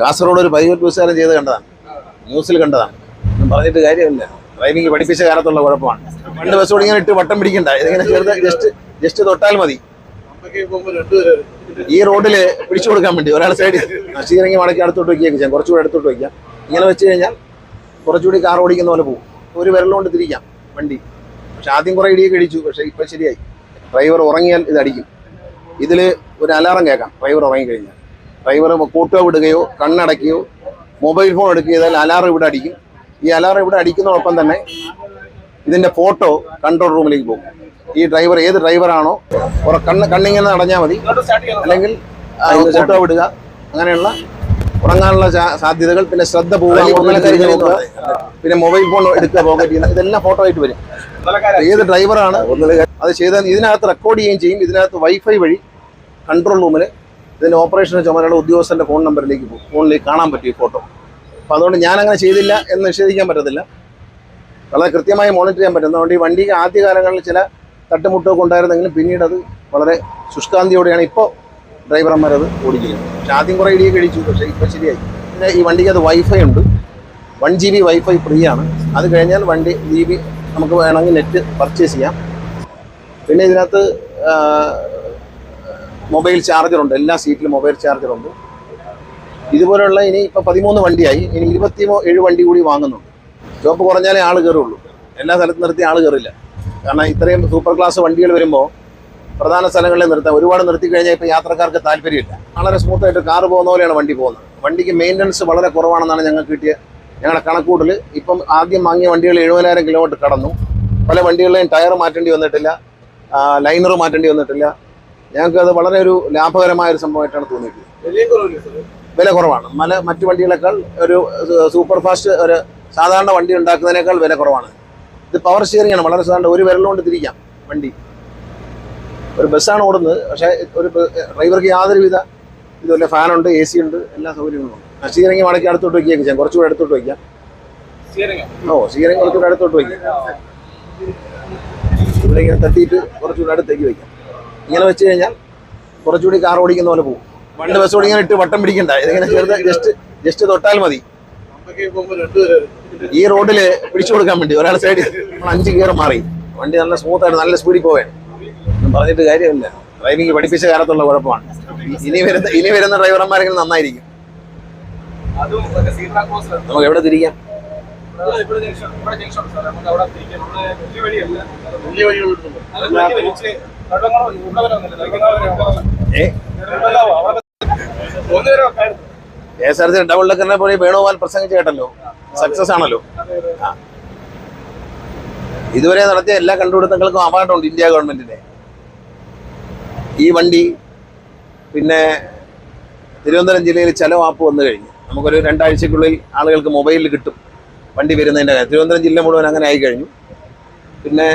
കാസർഗോഡ് ഒരു പ്രൈവറ്റ് ദിവസകാലം ചെയ്ത് കണ്ടതാണ്. ന്യൂസിൽ കണ്ടതാണ്. ഒന്നും പറഞ്ഞിട്ട് കാര്യമില്ല. ഡ്രൈവിംഗ് പഠിപ്പിച്ച കാലത്തുള്ള കുഴപ്പമാണ്. രണ്ട് ബസ് ഇങ്ങനെ ഇട്ട് വട്ടം പിടിക്കണ്ട. ഇതിങ്ങനെ ചെറുത് ജസ്റ്റ് ജസ്റ്റ് തൊട്ടാൽ മതി. ഈ റോഡിൽ പിടിച്ചു കൊടുക്കാൻ വേണ്ടി ഒരാൾ സൈഡിൽ ശ്രീരംഗി മടക്കി അടുത്തോട്ട് വയ്ക്കുകയൊക്കെ ചെയ്യാം. കുറച്ചുകൂടി അടുത്തോട്ട് വയ്ക്കാം. ഇങ്ങനെ വെച്ച് കഴിഞ്ഞാൽ കുറച്ചുകൂടി കാർ ഓടിക്കുന്ന പോലെ പോകും. ഒരു വിരലുകൊണ്ട് തിരിക്കാം വണ്ടി. പക്ഷെ ആദ്യം കുറേ ഇടിയൊക്കെ ഇടിച്ചു. പക്ഷേ ഇപ്പം ശരിയായി. ഡ്രൈവർ ഉറങ്ങിയാൽ ഇത് അടിക്കും. ഇതിൽ ഒരു അലാറം കേൾക്കാം. ഡ്രൈവർ ഉറങ്ങിക്കഴിഞ്ഞാൽ. ഡ്രൈവർ കൂട്ടുക വിടുകയോ കണ്ണടയ്ക്കുകയോ മൊബൈൽ ഫോൺ എടുക്കുക ചെയ്താൽ അലാറം ഇവിടെ അടിക്കും. ഈ അലാറം ഇവിടെ അടിക്കുന്നതോടൊപ്പം തന്നെ ഇതിന്റെ ഫോട്ടോ കൺട്രോൾ റൂമിലേക്ക് പോകും. ഈ ഡ്രൈവർ ഏത് ഡ്രൈവറാണോ ഉറ- കണ്ണ് കണ്ണിങ്ങനെ അടഞ്ഞാൽ മതി. അല്ലെങ്കിൽ ഫോട്ടോ വിടുക. അങ്ങനെയുള്ള ഉറങ്ങാനുള്ള സാധ്യതകൾ പിന്നെ ശ്രദ്ധ പോവുക. പിന്നെ മൊബൈൽ ഫോൺ എടുക്കുക പോക്കറ്റ് ചെയ്യുന്ന ഇതെല്ലാം ഫോട്ടോ ആയിട്ട് വരും. ഏത് ഡ്രൈവറാണ് അത് ചെയ്താൽ ഇതിനകത്ത് റെക്കോർഡ് ചെയ്യുകയും ചെയ്യും. ഇതിനകത്ത് വൈഫൈ വഴി കൺട്രോൾ റൂമിൽ ഇതിന്റെ ഓപ്പറേഷൻ ചുമതലയുള്ള ഉദ്യോഗസ്ഥന്റെ ഫോൺ നമ്പറിലേക്ക് പോകും. ഫോണിലേക്ക് കാണാൻ പറ്റും ഈ ഫോട്ടോ അപ്പോൾ അതുകൊണ്ട് ഞാൻ അങ്ങനെ ചെയ്തില്ല എന്ന് നിഷേധിക്കാൻ പറ്റത്തില്ല. വളരെ കൃത്യമായി മോണിറ്റർ ചെയ്യാൻ പറ്റും. അതുകൊണ്ട് ഈ വണ്ടിക്ക് ആദ്യകാലങ്ങളിൽ ചില തട്ടുമുട്ടൊക്കെ ഉണ്ടായിരുന്നെങ്കിലും പിന്നീട് അത് വളരെ ശുഷ്കാന്തിയോടെയാണ് ഇപ്പോൾ ഡ്രൈവർമാർ അത് ഓടിക്കുന്നത്. പക്ഷെ ആദ്യം കുറേ ഇടിയൊക്കെ കഴിച്ചു പക്ഷേ ഇപ്പോൾ ശരിയായി. പിന്നെ ഈ വണ്ടിക്ക് അത് വൈഫൈ ഉണ്ട്. One G B wifi free ആണ്. അത് കഴിഞ്ഞാൽ വണ്ടി ജി ബി നമുക്ക് വേണമെങ്കിൽ നെറ്റ് പർച്ചേസ് ചെയ്യാം. പിന്നെ ഇതിനകത്ത് മൊബൈൽ ചാർജറുണ്ട് എല്ലാ സീറ്റിലും മൊബൈൽ ചാർജറുണ്ട്. ഇതുപോലെയുള്ള ഇനി ഇപ്പോൾ പതിമൂന്ന് വണ്ടിയായി ഇനി ഇരുപത്തി ഏഴ് വണ്ടി കൂടി വാങ്ങുന്നുണ്ട്. സ്റ്റോപ്പ് കുറഞ്ഞാലേ ആൾ കയറുള്ളൂ എല്ലാ സ്ഥലത്തും നിർത്തി ആൾ കയറില്ല കാരണം ഇത്രയും സൂപ്പർ ക്ലാസ് വണ്ടികൾ വരുമ്പോൾ പ്രധാന സ്ഥലങ്ങളിൽ നിർത്താം ഒരുപാട് നിർത്തി കഴിഞ്ഞാൽ ഇപ്പോൾ യാത്രക്കാർക്ക് താല്പര്യമില്ല. വളരെ സ്മൂത്തായിട്ട് കാറ് പോകുന്ന പോലെയാണ് വണ്ടി പോകുന്നത്. വണ്ടിക്ക് മെയിന്റനൻസ് വളരെ കുറവാണെന്നാണ് ഞങ്ങൾക്ക് കിട്ടിയ ഞങ്ങളുടെ കണക്കൂട്ടിൽ ഇപ്പം ആദ്യം വാങ്ങിയ വണ്ടികൾ എഴുപതിനായിരം കിലോമീറ്റർ കടന്നു. പല വണ്ടികളിലെയും ടയർ മാറ്റേണ്ടി വന്നിട്ടില്ല. ലൈനർ മാറ്റേണ്ടി വന്നിട്ടില്ല. ഞങ്ങൾക്ക് അത് വളരെ ഒരു ലാഭകരമായ ഒരു സംഭവമായിട്ടാണ് തോന്നിയിട്ടുള്ളത്. വില കുറവാണ്. മല മറ്റു വണ്ടികളെക്കാൾ ഒരു സൂപ്പർ ഫാസ്റ്റ് ഒരു സാധാരണ വണ്ടി ഉണ്ടാക്കുന്നതിനേക്കാൾ വില കുറവാണ്. ഇത് പവർ സ്റ്റിയറിംഗ് ആണ്. വളരെ സാധാരണ ഒരു വിരലുകൊണ്ട് തിരിക്കാം വണ്ടി. ഒരു ബസ്സാണ് ഓടുന്നത്. പക്ഷേ ഒരു ഡ്രൈവർക്ക് ഡ്രൈവർക്ക് യാതൊരുവിധ ഇതുപോലെ ഫാനുണ്ട് എ സി ഉണ്ട് എല്ലാ സൗകര്യങ്ങളും ഉണ്ട്. സ്റ്റിയറിംഗ് മടക്കി അടുത്തോട്ട് വയ്ക്കുകയൊക്കെ ചെയ്യാം. കുറച്ചുകൂടെ അടുത്തോട്ട് വയ്ക്കാം. ഓ സ്റ്റിയറിംഗ് കുറച്ചുകൂടെ അടുത്തോട്ട് വയ്ക്കാം. ഇവിടെ ഇങ്ങനെ തട്ടിയിട്ട് കുറച്ചുകൂടെ അടുത്തേക്ക് വയ്ക്കാം. ഇങ്ങനെ വെച്ച് കഴിഞ്ഞാൽ കുറച്ചുകൂടി കാർ ഓടിക്കുന്ന പോലെ പോകും. പണ്ട് ബസ് ഓടിക്കാൻ ഇട്ട് വട്ടം പിടിക്കണ്ട. ഇതിങ്ങനെ ചെറുത് ജസ്റ്റ് ജസ്റ്റ് തൊട്ടാൽ മതി. ഈ റോഡിൽ പിടിച്ചു കൊടുക്കാൻ വേണ്ടി ഒരാൾ സൈഡിൽ നമ്മൾ അഞ്ച് ഗിയർ മാറി. വണ്ടി നല്ല സ്മൂത്ത് ആയിട്ട് നല്ല സ്പീഡിൽ പോവാൻ ഒന്നും പറഞ്ഞിട്ട് കാര്യമില്ല. ഡ്രൈവിംഗ് പഠിപ്പിച്ച കാലത്തുള്ള കുഴപ്പമാണ്. ഇനി വരുന്ന ഇനി വരുന്ന ഡ്രൈവർമാരെങ്കിലും നന്നായിരിക്കും. നമുക്ക് എവിടെ തിരിക്കാം? K S R C double ഡെക്കറിനെ പോലെ വേണുഗോപാൽ പ്രസംഗിച്ച് കേട്ടല്ലോ. സക്സസ് ആണല്ലോ. ഇതുവരെ നടത്തിയ എല്ലാ കണ്ടുപിടുത്തങ്ങൾക്കും അവാർഡുണ്ട് ഇന്ത്യ ഗവൺമെന്റിന്റെ ഈ വണ്ടി പിന്നെ തിരുവനന്തപുരം ജില്ലയിൽ ചെലവ് ആപ്പ് വന്നു കഴിഞ്ഞു. നമുക്കൊരു രണ്ടാഴ്ചക്കുള്ളിൽ ആളുകൾക്ക് മൊബൈലിൽ കിട്ടും. വണ്ടി വരുന്നതിന്റെ കാര്യം. തിരുവനന്തപുരം ജില്ല മുഴുവൻ അങ്ങനെ ആയിക്കഴിഞ്ഞു പിന്നെ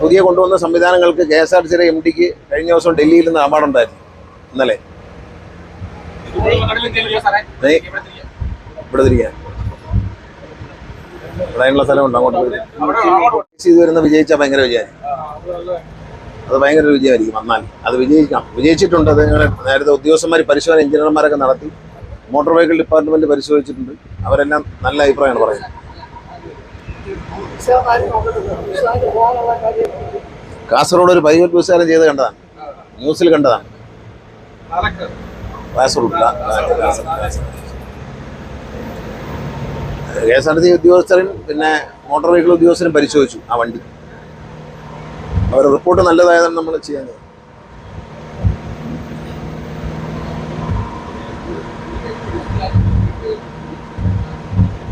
പുതിയ കൊണ്ടുവന്ന സംവിധാനങ്ങൾക്ക് കെ എസ് ആർ ടി സിയുടെ എം ഡിക്ക് കഴിഞ്ഞ ദിവസം ഡൽഹിയിൽ നിന്ന് അവാർഡുണ്ടായിരുന്നു ഇന്നലെ. ഇവിടെ തിരിക്കാൻ ഇവിടെ അതിനുള്ള സ്ഥലമുണ്ട് അങ്ങോട്ട് ചെയ്ത് വരുന്ന വിജയിച്ചാൽ ഭയങ്കര വിജയമായിരിക്കും. അത് ഭയങ്കര വിജയമായിരിക്കും വന്നാൽ. അത് വിജയിക്കാം. വിജയിച്ചിട്ടുണ്ട് അത് നേരത്തെ ഉദ്യോഗസ്ഥന്മാർ പരിശോധന എഞ്ചിനീയർമാരൊക്കെ നടത്തി. മോട്ടോർ വെഹിക്കിൾ ഡിപ്പാർട്ട്മെന്റ് പരിശോധിച്ചിട്ടുണ്ട്. അവരെല്ലാം നല്ല അഭിപ്രായമാണ് പറയുന്നത്. കാസർഗോഡ് ഒരു പ്രൈവറ്റ് ബസ്സുകാരൻ ചെയ്ത് കണ്ടതാണ്. ന്യൂസിൽ കണ്ടതാണ്. കെ എസ് ആർ ടി ഉദ്യോഗസ്ഥരും പിന്നെ മോട്ടോർ വെഹിക്കിൾ ഉദ്യോഗസ്ഥരും പരിശോധിച്ചു ആ വണ്ടി. അവർ റിപ്പോർട്ട് നല്ലതായതാണ് നമ്മൾ ചെയ്യുന്നത്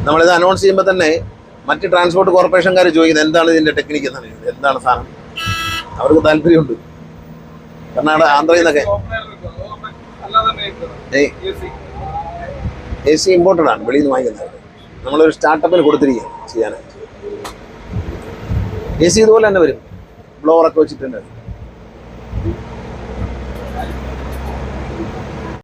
നമ്മളിത് അനൗൺസ് ചെയ്യുമ്പോൾ തന്നെ മറ്റ് ട്രാൻസ്പോർട്ട് കോർപ്പറേഷൻകാർ ചോദിക്കുന്നത് എന്താണ് ഇതിന്റെ ടെക്നിക്ക് എന്നാണ്. എന്താണ് സാധനം? അവർക്ക് താല്പര്യമുണ്ട്. കർണാടക ആന്ധ്രയിൽ നിന്നൊക്കെ. എ സി ഇമ്പോർട്ടഡ് ആണ്. വെളിയിൽ നിന്ന് വാങ്ങിക്കുന്നത്. നമ്മളൊരു സ്റ്റാർട്ടപ്പിന് കൊടുത്തിരിക്കുകയാണ് ചെയ്യാനായിട്ട്. എ സി ഇതുപോലെ തന്നെ വരും. ബ്ലോവറൊക്കെ വെച്ചിട്ട് തന്നെ വരും